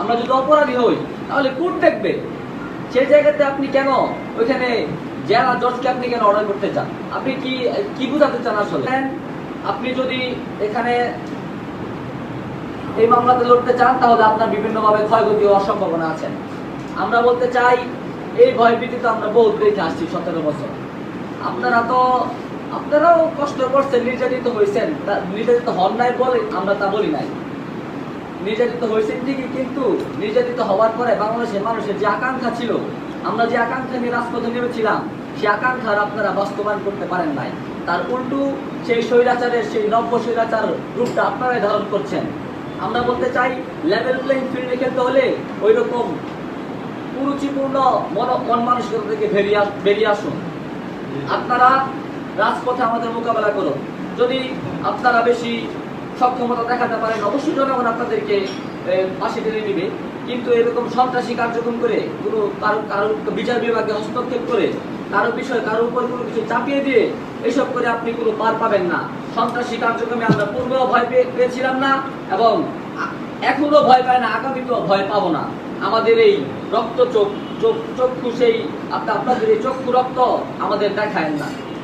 আমরা যদি অপরাধী হই, তাহলে কোর্ট দেখবে সেই জায়গাতে আপনি কেন ওইখানে জেলা জজকে আপনি কেন অর্ডার করতে চান? আপনি কি কি বুঝাতে চান আসলে? আপনি যদি এখানে এই মামলাতে লড়তে চান, তাহলে আপনার বিভিন্নভাবে ক্ষয়ক্ষতি হওয়ার সম্ভাবনা আছে। আমরা বলতে চাই, এই ভয় ভয়ভীতি তো আমরা বহুত দেখে আসছি সতেরো বছর। আপনারা তো, আপনারাও কষ্ট করছেন, নির্যাতিত হয়েছেন নির্যাতিত হন নাই বলে আমরা তা বলি নাই। নির্যাতিত হয়েছেন ঠিকই, কিন্তু নির্যাতিত হওয়ার পরে বাংলাদেশের মানুষের যে আকাঙ্ক্ষা ছিল, আমরা যে আকাঙ্ক্ষা নিয়ে রাজপথে নেমেছিলাম, সেই আকাঙ্ক্ষার আপনারা বাস্তবায়ন করতে পারেন নাই। তার উল্টো সেই স্বৈরাচারের, সেই নব্য স্বৈরাচার রূপটা আপনারাই ধারণ করছেন। আমরা বলতে চাই লেভেল প্লেইং ফিল্ডে খেলতে হলে ওই রকম কুরুচিপূর্ণ মন মন মানসিকতা থেকে বেরিয়ে বেরিয়ে আসুন। আপনারা রাজপথে আমাদের মোকাবেলা করুন। যদি আপনারা বেশি সক্ষমতা দেখাতে পারেন। অবশ্যই জনগণ আপনাদেরকে পাশে টেনে নিবে। কিন্তু এরকম সন্ত্রাসী কার্যক্রম করে কোনো কারও কারও বিচার বিভাগে হস্তক্ষেপ করে, কারও বিষয়, কারও উপর কোনো কিছু চাপিয়ে দিয়ে এসব করে আপনি কোনো পার পাবেন না। সন্ত্রাসী কার্যক্রমে আমরা পূর্বেও ভয় পেয়ে- পেয়েছিলাম না এবং আ- এখনও ভয় পায় না, আগামীতেও ভয় পাবো না। আমাদের এই রক্ত চোখ চোখ, চক্ষু সেই, আপনাদের এই চক্ষু রক্ত আমাদের দেখায় না।